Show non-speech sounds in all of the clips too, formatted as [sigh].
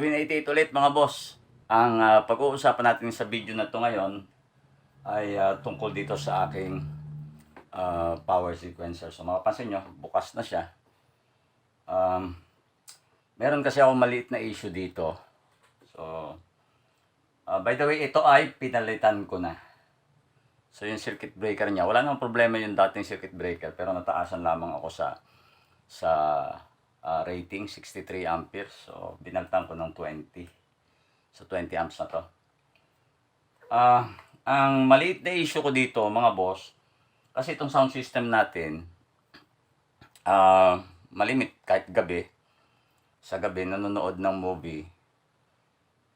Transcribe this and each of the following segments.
Twin 88 ulit mga boss. Ang ah, pag-uusapan natin sa video na to ngayon ay ah, tungkol dito sa aking ah, power sequencer. So mapapansin nyo, bukas na siya. Um, meron kasi ako maliit na issue dito. So, ah, by the way, ito ay pinalitan ko na. So yung circuit breaker niya, wala namang problema yung dating circuit breaker pero nataasan lamang ako sa sa ah, rating 63 amperes. So binaltan ko ng 20. So 20 amps na to. Ah, ang maliit na issue ko dito, mga boss, kasi itong sound system natin ah malimit kahit gabi. Sa gabi nanonood ng movie.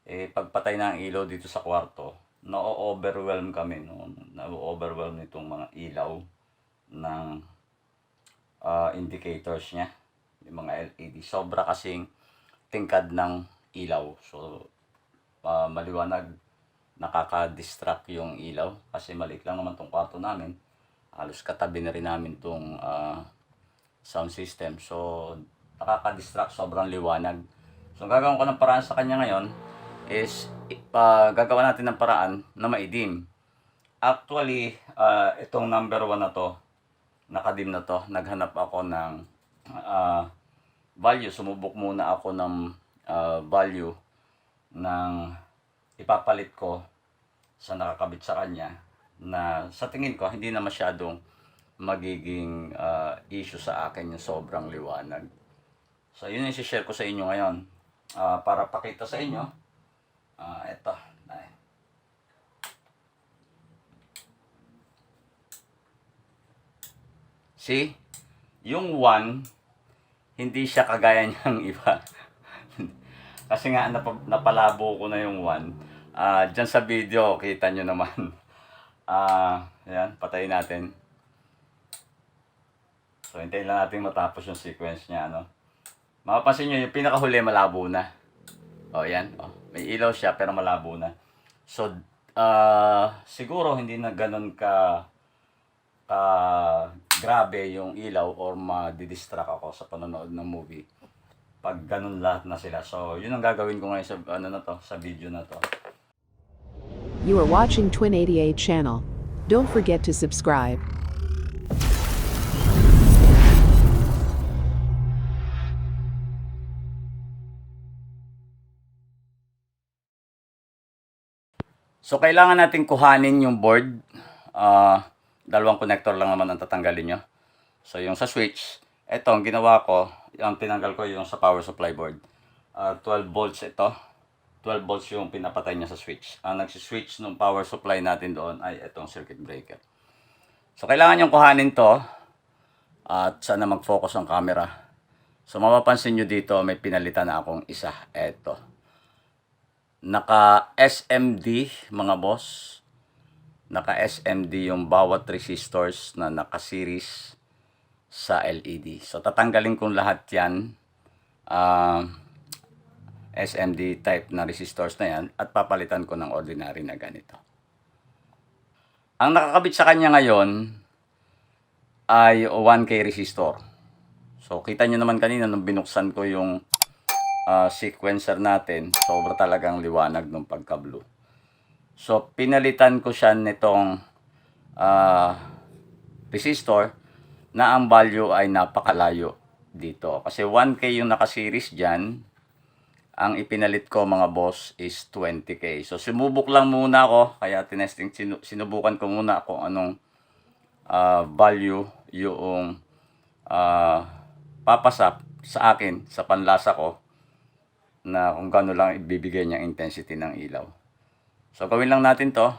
Eh pagpatay ng ilaw dito sa kwarto, na-overwhelm kami no. Na-overwhelm nitong mga ilaw ng ah, indicators niya, yung mga LED. Sobra kasing tingkad ng ilaw. So, ah, maliwanag, nakaka-distract yung ilaw. Kasi maliit lang naman tong kwarto namin. Halos katabi na rin namin tong ah, sound system. So, nakaka-distract, sobrang liwanag. So, gagawin ko ng paraan sa kanya ngayon is uh, gagawa natin ng paraan na maidim. Actually, ah, itong number one na to, nakadim na to, naghanap ako ng ah, value. Sumubok muna ako ng ah, value ng ipapalit ko sa nakakabit sa kanya na sa tingin ko hindi na masyadong magiging ah, issue sa akin yung sobrang liwanag. So yun yung share ko sa inyo ngayon Ah, para pakita sa inyo. Ah, eto. Ay. See? Yung 1, hindi siya kagaya [laughs] niyang iba. Kasi nga nap- napalabo ko na yung 1. Ah, diyan sa video, kita nyo naman. [laughs] Ah, ayan, patayin natin. So, hintayin lang natin matapos yung sequence niya, ano. Mapapansin nyo, yung pinakahuli malabo na. O, yan. O, may ilaw siya, pero malabo na. So, ah, siguro hindi na ganun ka ka grabe yung ilaw or ma-distract ako sa panonood ng movie pag ganun lahat na sila. So, yun ang gagawin ko ngayon sa ano na to, sa video na to. You are watching Twin 88 channel. Don't forget to subscribe. So, kailangan natin kuhanin yung board. Ah, dalawang connector lang naman ang tatanggalin nyo. So, yung sa switch, ito, ang ginawa ko, yung tinanggal ko yung sa power supply board. Ah, 12 volts ito. 12 volts yung pinapatay niya sa switch. Ang nagsiswitch ng power supply natin doon ay itong circuit breaker. So, kailangan yung kuhanin to at sana mag-focus ang camera. So, mapapansin nyo dito, may pinalitan na akong isa. Eto naka SMD mga boss naka SMD yung bawat resistors na naka series sa LED so tatanggalin kong lahat yan ah, SMD type na resistors na yan at papalitan ko ng ordinary na ganito. Ang nakakabit sa kanya ngayon ay 1K resistor. So kita nyo naman kanina nung binuksan ko yung ah, sequencer natin, sobra talagang liwanag ng pagka-blue. So, pinalitan ko siya nitong ah, resistor na ang value ay napakalayo dito. Kasi 1K yung naka-series dyan. Ang ipinalit ko mga boss is 20K. So, sumubok lang muna ako. Kaya tinesting, sinu- sinubukan ko muna kung anong ah, value yung ah, papasa sa akin, sa panlasa ko na kung gaano lang ibibigay niyang intensity ng ilaw. So, gawin lang natin to.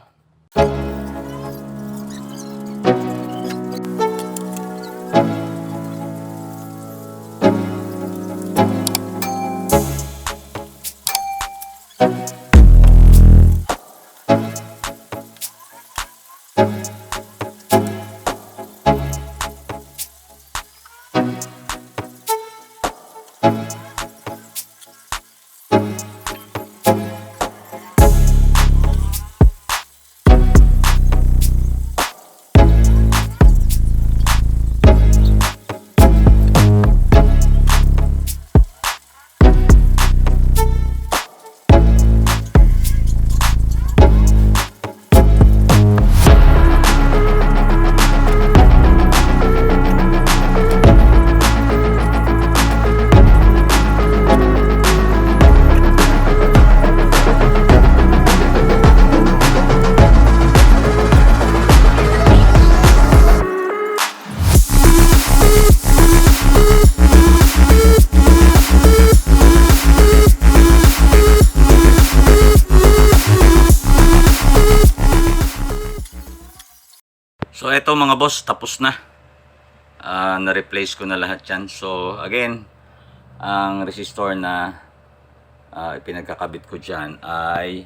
So eto mga boss, tapos na. Ah, na-replace ko na lahat yan. So again, ang resistor na ah, ipinagkakabit ko dyan ay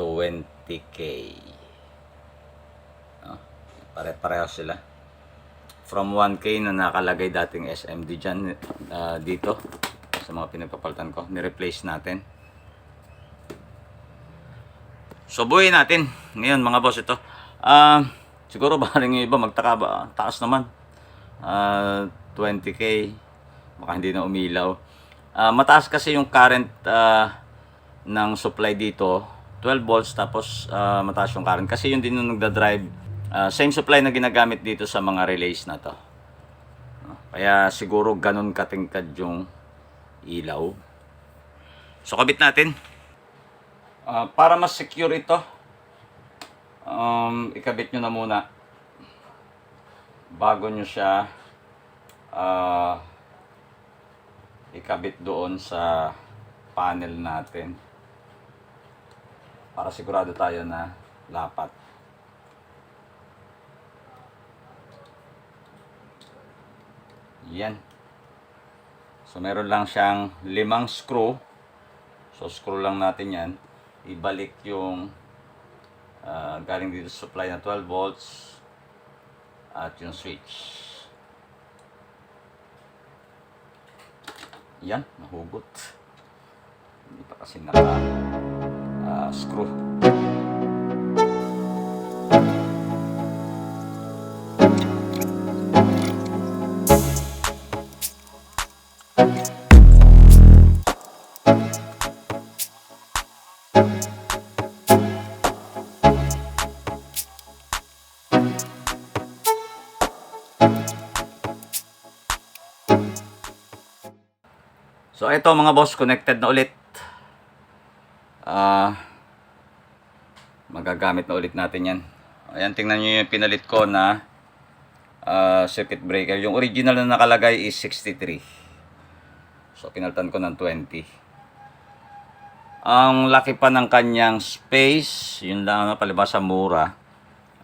20k. Ah, pare-pareho sila. From 1k na nakalagay dating SMD dyan ah, dito sa mga pinagpapalitan ko, ni-replace natin. So buuin natin. Ngayon mga boss ito. Ah, siguro [laughs] baring yung iba magtaka ba taas naman. Ah, 20k baka hindi na umilaw. Ah, mataas kasi yung current ah, ng supply dito 12 volts tapos ah, mataas yung current kasi yun din yung nagda-drive ah, same supply na ginagamit dito sa mga relays na to. Ah, Kaya siguro ganun katingkad yung ilaw. So kabit natin. Ah, para mas secure ito, um, ikabit nyo na muna bago nyo siya ah, ikabit doon sa panel natin para sigurado tayo na lapat. Yan. So meron lang siyang limang screw. So screw lang natin yan. Ibalik yung ah, galing dito supply na 12 volts at yung switch. Yan, nahugot. Hindi pa kasi naka ah, screw. So ito mga boss, connected na ulit. Ah magagamit na ulit natin yan. Ayan, tingnan nyo yung pinalit ko na ah, circuit breaker. Yung original na nakalagay is 63. So pinalitan ko ng 20. Ang laki pa ng kanyang space, yun lang na palibasa mura.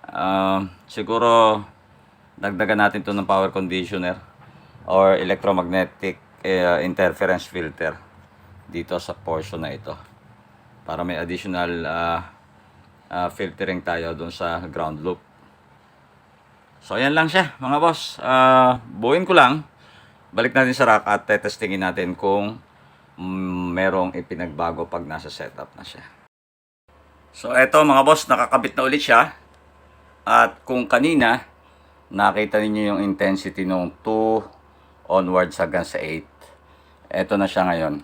Ah, siguro dagdagan natin to ng power conditioner or electromagnetic eh, interference filter dito sa portion na ito. Para may additional ah, ah, filtering tayo doon sa ground loop. So ayan lang siya mga boss. Ah, buuin ko lang. Balik natin sa rack at testingin natin kung merong ipinagbago pag nasa setup na siya. So eto mga boss nakakabit na ulit siya. At kung kanina nakita ninyo yung intensity nung 2 onwards hanggang sa 8 eto na siya ngayon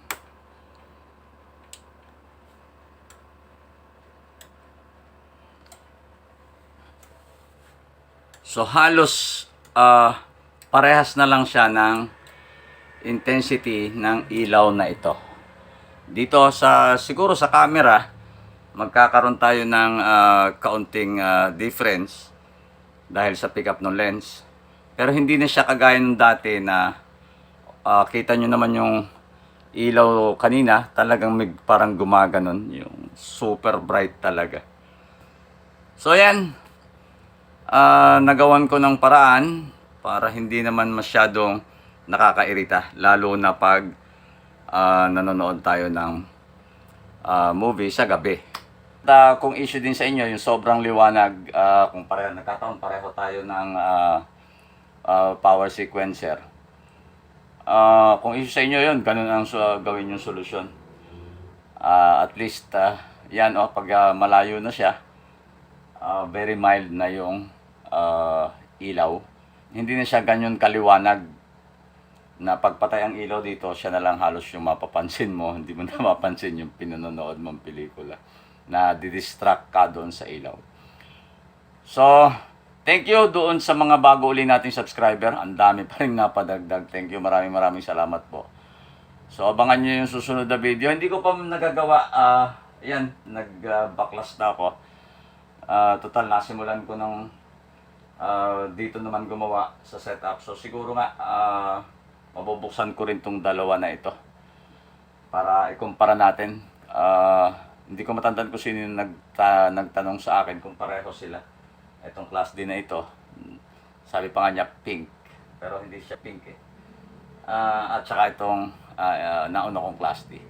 So halos ah, parehas na lang siya ng intensity ng ilaw na ito. Dito sa siguro sa camera magkakaroon tayo ng ah, kaunting ah, difference dahil sa pickup ng lens. Pero hindi na siya kagaya ng dati na ah, kita nyo naman yung ilaw kanina talagang may parang gumaganon yung super bright talaga. So yan, Ah, nagawan ko ng paraan para hindi naman masyadong nakakairita lalo na pag ah, nanonood tayo ng ah, movie sa gabi. At ah, kung issue din sa inyo yung sobrang liwanag ah, kung pareho nagkataon pareho tayo ng ah, ah, power sequencer. Ah, kung issue sa inyo yun, ganun ang so, gawin yung solusyon. Ah, at least ah, yan oh pag ah, malayo na siya ah, very mild na yung ah, ilaw. Hindi na siya ganyan kaliwanag na pagpatay ang ilaw dito, siya na lang halos yung mapapansin mo. [laughs] Hindi mo na mapansin yung pinanonood mong pelikula na didistract ka doon sa ilaw. So, thank you doon sa mga bago uli nating subscriber. Ang dami pa rin napadagdag. Thank you. Maraming maraming salamat po. So, abangan nyo yung susunod na video. Hindi ko pa nagagawa. ah yan, nag-backlash na ako. Ah, total, nasimulan ko ng ah, dito naman gumawa sa setup. So, siguro nga, ah, mabubuksan ko rin tong dalawa na ito. Para ikumpara natin. Ah, hindi ko matandaan kung sino yung nagta- nagtanong sa akin kung pareho sila. Itong class D na ito Sabi pa nga niya pink. Pero hindi siya pink eh. Ah, at saka itong ah, ah, nauna kong class D.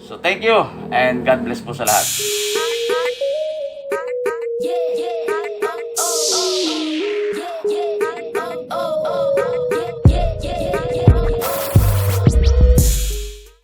So thank you and God bless po sa lahat. Yeah, yeah.